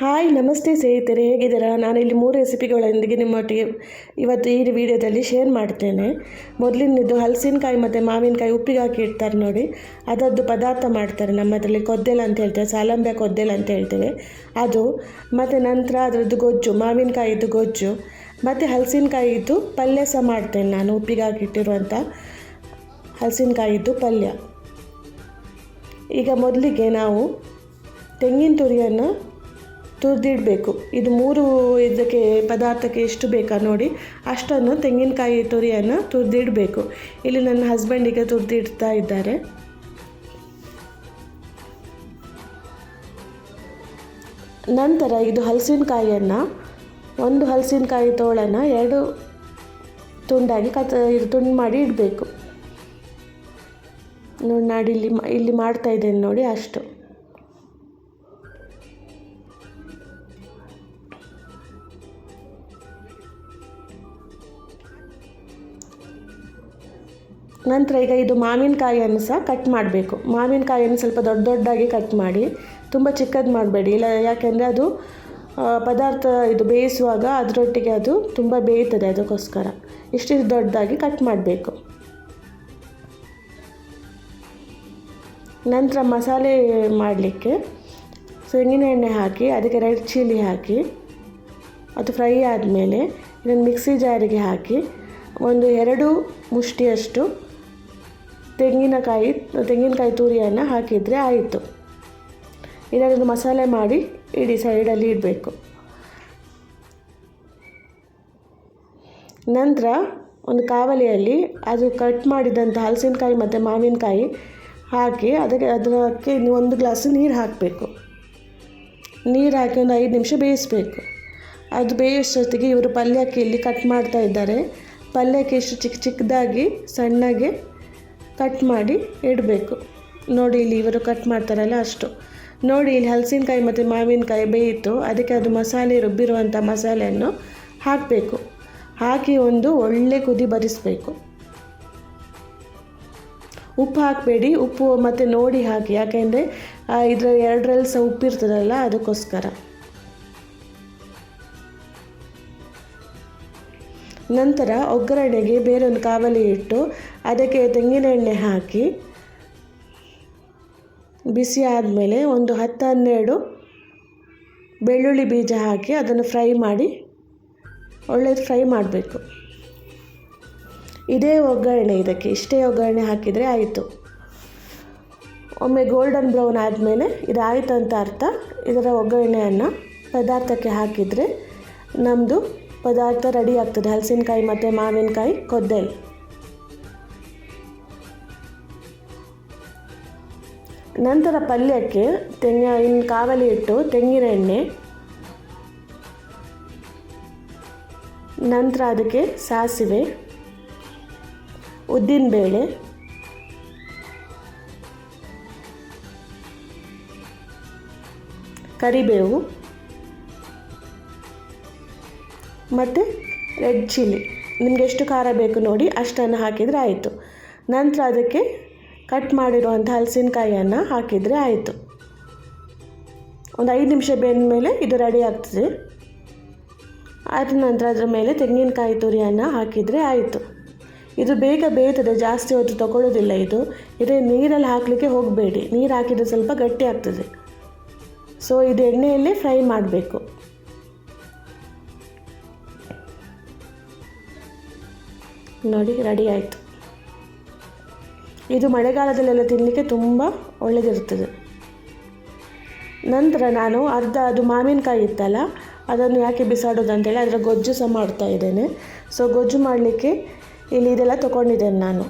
Hi, ನಮಸ್ತೆ ಸ್ನೇಹಿತರೆ, ಹೇಗಿದ್ದೀರಾ? ನಾನಿಲ್ಲಿ ಮೂರು ರೆಸಿಪಿಗಳೊಂದಿಗೆ ನಿಮ್ಮೊಟ್ಟಿಗೆ ಇವತ್ತು ಈ ವಿಡಿಯೋದಲ್ಲಿ ಶೇರ್ ಮಾಡ್ತೇನೆ. ಮೊದಲಿನದ್ದು ಹಲಸಿನಕಾಯಿ ಮತ್ತು ಮಾವಿನಕಾಯಿ ಉಪ್ಪಿಗೆ ಹಾಕಿ ಇಡ್ತಾರೆ ನೋಡಿ. ಅದರದ್ದು ಪದಾರ್ಥ ಮಾಡ್ತಾರೆ ನಮ್ಮ ಅದರಲ್ಲಿ ಕೊದ್ದೆಲ ಅಂತ ಹೇಳ್ತೇವೆ ಸಾಲಂಬೆ ಕೊದ್ದೆಲ ಅಂತ ಹೇಳ್ತೇವೆ. ಅದು, ಮತ್ತು ನಂತರ ಅದರದ್ದು ಗೊಜ್ಜು ಮಾವಿನಕಾಯಿದ್ದು ಗೊಜ್ಜು, ಮತ್ತು ಹಲಸಿನಕಾಯಿದ್ದು ಪಲ್ಯ ಸಹ ಮಾಡ್ತೇನೆ ನಾನು ಉಪ್ಪಿಗೆ ಹಾಕಿಟ್ಟಿರುವಂಥ ಹಲಸಿನಕಾಯಿದ್ದು ಪಲ್ಯ. ಈಗ ಮೊದಲಿಗೆ ನಾವು ತೆಂಗಿನ ತುರಿಯನ್ನು ತುರಿದಿಡಬೇಕು. ಇದು ಮೂರು ಇದಕ್ಕೆ ಪದಾರ್ಥಕ್ಕೆ ಎಷ್ಟು ಬೇಕಾ ನೋಡಿ. ಅಷ್ಟನ್ನು ತೆಂಗಿನಕಾಯಿ ತುರಿಯನ್ನು ತುರಿದಿಡಬೇಕು. ಇಲ್ಲಿ ನನ್ನ ಹಸ್ಬೆಂಡಿಗೆ ತುರಿದಿಡ್ತಾ ಇದ್ದಾರೆ. ನಂತರ ಇದು ಹಲಸಿನಕಾಯಿಯನ್ನು, ಒಂದು ಹಲಸಿನಕಾಯಿ ತೋಳನ್ನು ಎರಡು ತುಂಡಾಗಿ ಕತ್, ಇದು ತುಂಡು ಮಾಡಿ ಇಡಬೇಕು. ನೋಡಿ ನಾಡಿ ಇಲ್ಲಿ ಇಲ್ಲಿ ಮಾಡ್ತಾ ಇದ್ದೇನೆ ನೋಡಿ ಅಷ್ಟು. ನಂತರ ಈಗ ಇದು ಮಾವಿನಕಾಯಿಯನ್ನು ಸಹ ಕಟ್ ಮಾಡಬೇಕು. ಮಾವಿನಕಾಯಿಯನ್ನು ಸ್ವಲ್ಪ ದೊಡ್ಡ ದೊಡ್ಡದಾಗಿ ಕಟ್ ಮಾಡಿ, ತುಂಬ ಚಿಕ್ಕದು ಮಾಡಬೇಡಿ. ಇಲ್ಲ, ಯಾಕೆಂದರೆ ಅದು ಪದಾರ್ಥ ಇದು ಬೇಯಿಸುವಾಗ ಅದರೊಟ್ಟಿಗೆ ಅದು ತುಂಬ ಬೇಯ್ತದೆ ಅದಕ್ಕೋಸ್ಕರ. ಇಷ್ಟಿಷ್ಟು ದೊಡ್ಡದಾಗಿ ಕಟ್ ಮಾಡಬೇಕು. ನಂತರ ಮಸಾಲೆ ಮಾಡಲಿಕ್ಕೆ ತೆಂಗಿನ ಎಣ್ಣೆ ಹಾಕಿ, ಅದಕ್ಕೆ ರೆಡ್ ಚಿಲ್ಲಿ ಹಾಕಿ, ಅದು ಫ್ರೈ ಆದಮೇಲೆ ಇದನ್ನು ಮಿಕ್ಸಿ ಜಾರಿಗೆ ಹಾಕಿ, ಒಂದು ಎರಡು ಮುಷ್ಟಿಯಷ್ಟು ತೆಂಗಿನಕಾಯಿ ತೆಂಗಿನಕಾಯಿ ತುರಿಯನ್ನು ಹಾಕಿದರೆ ಆಯಿತು. ಇದನ್ನು ಮಸಾಲೆ ಮಾಡಿ ಇಡಿ, ಸೈಡಲ್ಲಿ ಇಡಬೇಕು. ನಂತರ ಒಂದು ಕಾವಲಿಯಲ್ಲಿ ಅದು ಕಟ್ ಮಾಡಿದಂಥ ಹಲಸಿನಕಾಯಿ ಮತ್ತು ಮಾವಿನಕಾಯಿ ಹಾಕಿ ಅದಕ್ಕೆ ಅದಕ್ಕೆ ಒಂದು ಗ್ಲಾಸ್ ನೀರು ಹಾಕಬೇಕು. ನೀರು ಹಾಕಿ ಒಂದು ಐದು ನಿಮಿಷ ಬೇಯಿಸಬೇಕು. ಅದು ಬೇಯಿಸೋತ್ತಿಗೆ ಇವರು ಪಲ್ಯಕ್ಕೆ ಇಲ್ಲಿ ಕಟ್ ಮಾಡ್ತಾ ಇದ್ದಾರೆ. ಪಲ್ಯಕ್ಕೆ ಇಷ್ಟು ಚಿಕ್ಕ ಚಿಕ್ಕದಾಗಿ ಸಣ್ಣಗೆ ಕಟ್ ಮಾಡಿ ಇಡಬೇಕು. ನೋಡಿ ಇಲ್ಲಿ ಇವರು ಕಟ್ ಮಾಡ್ತಾರಲ್ಲ ಅಷ್ಟು. ನೋಡಿ ಇಲ್ಲಿ ಹಲಸಿನಕಾಯಿ ಮತ್ತು ಮಾವಿನಕಾಯಿ ಬೇಯಿತು ಅದಕ್ಕೆ ಅದು ಮಸಾಲೆ ರುಬ್ಬಿರುವಂಥ ಮಸಾಲೆಯನ್ನು ಹಾಕಬೇಕು. ಹಾಕಿ ಒಂದು ಒಳ್ಳೆ ಕುದಿ ಬರಿಸಬೇಕು. ಉಪ್ಪು ಹಾಕಬೇಡಿ. ಉಪ್ಪು ಮತ್ತು ನೋಡಿ ಹಾಕಿ. ಯಾಕೆಂದರೆ ಇದರ ಎರಡರಲ್ಲಿ ಸಹ ಉಪ್ಪಿರ್ತದಲ್ಲ, ಅದಕ್ಕೋಸ್ಕರ. ನಂತರ ಒಗ್ಗರಣೆಗೆ ಬೇರೊಂದು ಕಾವಲಿ ಇಟ್ಟು ಅದಕ್ಕೆ ತೆಂಗಿನ ಎಣ್ಣೆ ಹಾಕಿ, ಬಿಸಿ ಆದಮೇಲೆ ಒಂದು ಹತ್ತು ಹನ್ನೆರಡು ಬೆಳ್ಳುಳ್ಳಿ ಬೀಜ ಹಾಕಿ ಅದನ್ನು ಫ್ರೈ ಮಾಡಿ ಒಳ್ಳೆಯದು ಫ್ರೈ ಮಾಡಬೇಕು. ಇದೇ ಒಗ್ಗರಣೆ ಇದಕ್ಕೆ, ಇಷ್ಟೇ ಒಗ್ಗರಣೆ ಹಾಕಿದರೆ ಆಯಿತು. ಒಮ್ಮೆ ಗೋಲ್ಡನ್ ಬ್ರೌನ್ ಆದಮೇಲೆ ಇದಾಯಿತು ಅಂತ ಅರ್ಥ. ಇದರ ಒಗ್ಗರಣೆಯನ್ನು ಪದಾರ್ಥಕ್ಕೆ ಹಾಕಿದರೆ ನಮ್ಮದು ಪದಾರ್ಥ ರೆಡಿ ಆಗ್ತದೆ. ಹಲಸಿನಕಾಯಿ ಮತ್ತು ಮಾವಿನಕಾಯಿ, ಕೊದ್ದೆಲ್. ನಂತರ ಪಲ್ಯಕ್ಕೆ ತೆಂಗಿನ ಇನ್ನು ಕಾವಲಿ ಇಟ್ಟು ತೆಂಗಿನ ಎಣ್ಣೆ. ನಂತರ ಅದಕ್ಕೆ ಸಾಸಿವೆ ಉದ್ದಿನಬೇಳೆ ಕರಿಬೇವು. ಮತ್ತು ರೆಡ್ ಚಿಲ್ಲಿ ನಿಮಗೆ ಎಷ್ಟು ಖಾರ ಬೇಕು ನೋಡಿ, ಅಷ್ಟನ್ನು ಹಾಕಿದರೆ ಆಯಿತು. ನಂತರ ಅದಕ್ಕೆ ಕಟ್ ಮಾಡಿರುವಂಥ ಹಲಸಿನಕಾಯಿಯನ್ನು ಹಾಕಿದರೆ ಆಯಿತು. ಒಂದು ಐದು ನಿಮಿಷ ಬೆಂದ ಮೇಲೆ ಇದು ರೆಡಿ ಆಗ್ತದೆ. ಆದ ನಂತರ ಅದರ ಮೇಲೆ ತೆಂಗಿನಕಾಯಿ ತುರಿಯನ್ನು ಹಾಕಿದರೆ ಆಯಿತು. ಇದು ಬೇಗ ಬೇಯ್ತದೆ, ಜಾಸ್ತಿ ಹೊತ್ತು ತಗೊಳ್ಳೋದಿಲ್ಲ ಇದು. ಇದೇ ನೀರಲ್ಲಿ ಹಾಕಲಿಕ್ಕೆ ಹೋಗಬೇಡಿ. ನೀರು ಹಾಕಿದರೆ ಸ್ವಲ್ಪ ಗಟ್ಟಿ ಆಗ್ತದೆ. ಸೊ ಇದು ಎಣ್ಣೆಯಲ್ಲೇ ಫ್ರೈ ಮಾಡಬೇಕು. ನೋಡಿ ರೆಡಿ ಆಯಿತು. ಇದು ಮಳೆಗಾಲದಲ್ಲೆಲ್ಲ ತಿನ್ನಲಿಕ್ಕೆ ತುಂಬ ಒಳ್ಳೆಯದಿರ್ತದೆ ನಂತರ ನಾನು ಅರ್ಧ, ಅದು ಮಾವಿನಕಾಯಿ ಇತ್ತಲ್ಲ, ಅದನ್ನು ಯಾಕೆ ಬಿಸಾಡೋದು ಅಂತೇಳಿ ಅದರ ಗೊಜ್ಜು ಸಹ ಮಾಡ್ತಾ ಇದ್ದೇನೆ. ಸೊ ಗೊಜ್ಜು ಮಾಡಲಿಕ್ಕೆ ಇಲ್ಲಿ ಇದೆಲ್ಲ ತೊಗೊಂಡಿದ್ದೇನೆ ನಾನು.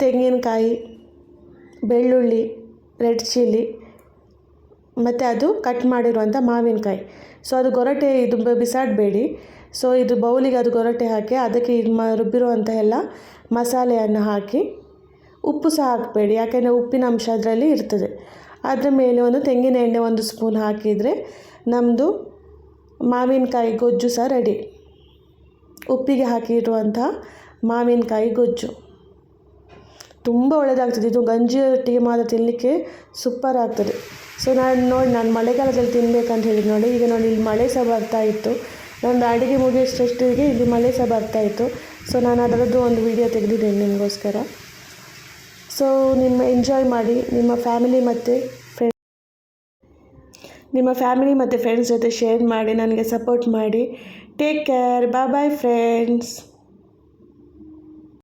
ತೆಂಗಿನಕಾಯಿ, ಬೆಳ್ಳುಳ್ಳಿ, ರೆಡ್ ಚಿಲ್ಲಿ, ಮತ್ತು ಅದು ಕಟ್ ಮಾಡಿರುವಂಥ ಮಾವಿನಕಾಯಿ. ಸೊ ಅದು ಗೊರಟೆ ಇದು ಬಿಸಾಡಬೇಡಿ. ಸೊ ಇದು ಬೌಲಿಗೆ ಅದು ಗೊರಟೆ ಹಾಕಿ, ಅದಕ್ಕೆ ಇದು ಮ ರುಬ್ಬಿರುವಂಥ ಎಲ್ಲ ಮಸಾಲೆಯನ್ನು ಹಾಕಿ ಉಪ್ಪು ಸಹ ಹಾಕಬೇಡಿ, ಯಾಕೆಂದರೆ ಉಪ್ಪಿನ ಅಂಶ ಅದರಲ್ಲಿ ಇರ್ತದೆ. ಅದರ ಮೇಲೆ ಒಂದು ತೆಂಗಿನ ಎಣ್ಣೆ ಒಂದು ಸ್ಪೂನ್ ಹಾಕಿದರೆ ನಮ್ಮದು ಮಾವಿನಕಾಯಿ ಗೊಜ್ಜು ಸಹ ರೆಡಿ ಉಪ್ಪಿಗೆ ಹಾಕಿರುವಂಥ ಮಾವಿನಕಾಯಿ ಗೊಜ್ಜು. ತುಂಬ ಒಳ್ಳೆಯದಾಗ್ತದೆ ಇದು ಗಂಜಿ ಟೀ ಮಾತ್ರ ತಿನ್ನಲಿಕ್ಕೆ ಸೂಪರ್ ಆಗ್ತದೆ. ಸೊ ನಾನು ನೋಡಿ, ನಾನು ಮಳೆಗಾಲದಲ್ಲಿ ತಿನ್ನಬೇಕಂತ ಹೇಳಿದ್ದು ನೋಡಿ, ಈಗ ನೋಡಿ, ಇಲ್ಲಿ ಮಳೆ ಸಹ ಬರ್ತಾ ಇತ್ತು. ನಂದು ಅಡುಗೆ ಮುಗಿಯೋಷ್ಟೊತ್ತಿಗೆ ಇಲ್ಲಿ ಮಳೆ ಸಹ ಬರ್ತಾ ಇತ್ತು. ಸೊ ನಾನು ಅದರದ್ದು ಒಂದು ವಿಡಿಯೋ ತೆಗೆದಿದ್ದೇನೆ ನಿಮಗೋಸ್ಕರ. ಸೊ ನಿಮ್ಮ ಎಂಜಾಯ್ ಮಾಡಿ, ನಿಮ್ಮ ಫ್ಯಾಮಿಲಿ ಮತ್ತು ಫ್ರೆಂಡ್ ನಿಮ್ಮ ಫ್ಯಾಮಿಲಿ ಮತ್ತು ಫ್ರೆಂಡ್ಸ್ ಜೊತೆ ಶೇರ್ ಮಾಡಿ, ನನಗೆ ಸಪೋರ್ಟ್ ಮಾಡಿ. Take care bye bye friends